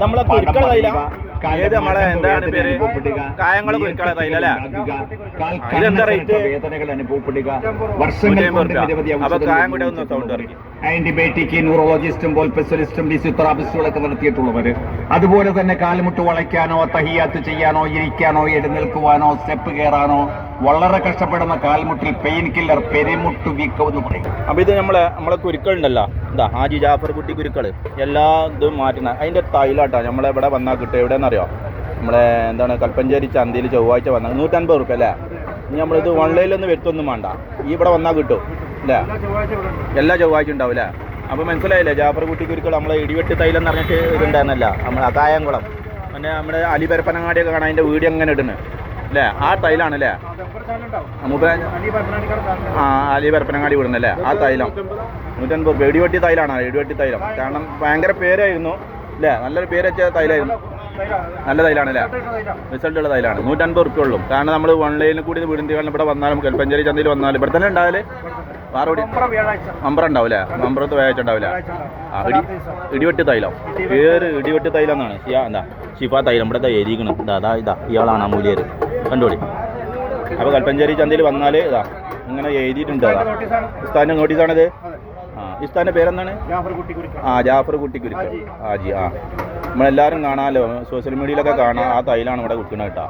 നമ്മളെ കുരുക്കള തൈല. ഏത് നമ്മളെ എന്താണ് പേര്. കായംകുളം കുരുക്കള തൈല അല്ലേ ഇതെന്താ റേറ്റ്? വേദനകൾ അനുഭവപ്പെടുക വർഷങ്ങൾ അപ്പൊ കായം കൂടെ ഒന്ന് സൗണ്ട് ഇറക്കി. ആന്റിബയോട്ടിക് ന്യൂറോളജിസ്റ്റും പോൽ സ്പെഷ്യലിസ്റ്റും ഫിസിയോതെറാപ്പിസ്റ്റുകളൊക്കെ നടത്തിയിട്ടുള്ളവര്. അതുപോലെ തന്നെ കാലുമുട്ട് വളയ്ക്കാനോ തഹിയാത്ത് ചെയ്യാനോ ഇരിക്കാനോ എഴുന്നേൽക്കുവാനോ സ്റ്റെപ്പ് കയറാനോ വളരെ കഷ്ടപ്പെടുന്ന കാൽമുട്ടിൽ പെയിൻ കില്ലർ പെരുമുട്ട് വീക്കം എന്ന് പറയും. അപ്പൊ ഇത് നമ്മളെ നമ്മളെ കുരുക്കളുണ്ടല്ലോ. എന്താ ഹാജി ജാഫർ കുട്ടി കുരുക്കൾ എല്ലാ ഇതും മാറ്റുന്ന അതിന്റെ തൈലാട്ടാ നമ്മളെ ഇവിടെ വന്നാൽ കിട്ടും എവിടെയെന്നറിയോ? നമ്മളെ എന്താണ് കൽപ്പഞ്ചേരി ചന്തയിൽ ചൊവ്വാഴ്ച വന്നാൽ നൂറ്റൻപത് റുപ്യ അല്ലേ? ഇനി നമ്മളിത് ഓൺലൈനിലൊന്നും വരുത്തൊന്നും വേണ്ട. ഈ ഇവിടെ വന്നാൽ കിട്ടും. അല്ലേ എല്ലാ ചൊവ്വാഴ്ച ഉണ്ടാവും അല്ലേ അപ്പോൾ മനസ്സിലായില്ലേ? ജാഫർ കുട്ടിക്ക് ഒരിക്കലും നമ്മളെ ഇടിവെട്ട് തൈലം എന്ന് പറഞ്ഞിട്ട് ഇതുണ്ടായിരുന്നല്ല. നമ്മൾ അതായംകുളം പിന്നെ നമ്മുടെ അലിപരപ്പനങ്ങാടിയൊക്കെ കാണാൻ അതിന്റെ വീട് എങ്ങനെ ഇടുന്നത് അല്ലേ ആ തൈലാണ് അല്ലേ നമുക്ക് ആ അലിപരപ്പനങ്ങാടി വിടുന്നല്ലേ ആ തൈലം. നൂറ്റൻപത് ഇടിവെട്ടി തൈലാണ് ഇടിവെട്ടി തൈലം. കാരണം ഭയങ്കര പേരായിരുന്നു അല്ലേ നല്ലൊരു പേര് വെച്ച തൈലായിരുന്നു. നല്ല തൈലാണ് അല്ലേ റിസൾട്ട് ഉള്ള തൈലാണ്. നൂറ്റൻപത് റുപ്യ കാരണം നമ്മൾ ഓൺലൈനിൽ കൂടി വീടിന്റെ ഇവിടെ വന്നാലും കൽപ്പഞ്ചേരി ചന്തയിൽ വന്നാലും ഇവിടെ തന്നെ ഉണ്ടാവില്ലേ വേറെ മമ്പറ ഉണ്ടാവും അല്ലേ നമ്പറത്ത് വ്യാഴ്ച ഉണ്ടാവില്ല ആ ഇടി ഇടിവെട്ടി തൈലം. പേര് ഇടിവെട്ടി തൈലം എന്നാണ്. ഷിയാ എന്താ? ഷിഫ തൈലം. ഇവിടെ എരിക്കണം ഇതാ അതാ ഇതാ. ഇയാളാണ് ആ മൂലിയർ കണ്ടോളി അപ്പോൾ കൽപ്പഞ്ചേരി ചന്തയിൽ വന്നാൽ ഇതാ ഇങ്ങനെ എഴുതിയിട്ടുണ്ട് അതാ. ഇസ്താന്റെ നോട്ടീസാണിത്? ആ ഇസ്താന്റെ പേരെന്താണ്? ആ ജാഫർ കുട്ടിക്കുരുക്ക്. ആജി. ആ. നമ്മളെല്ലാവരും കാണാമല്ലോ സോഷ്യൽ മീഡിയയിലൊക്കെ കാണാം ആ തൈലാണ് ഇവിടെ കൊടുക്കുന്നത് കേട്ടോ.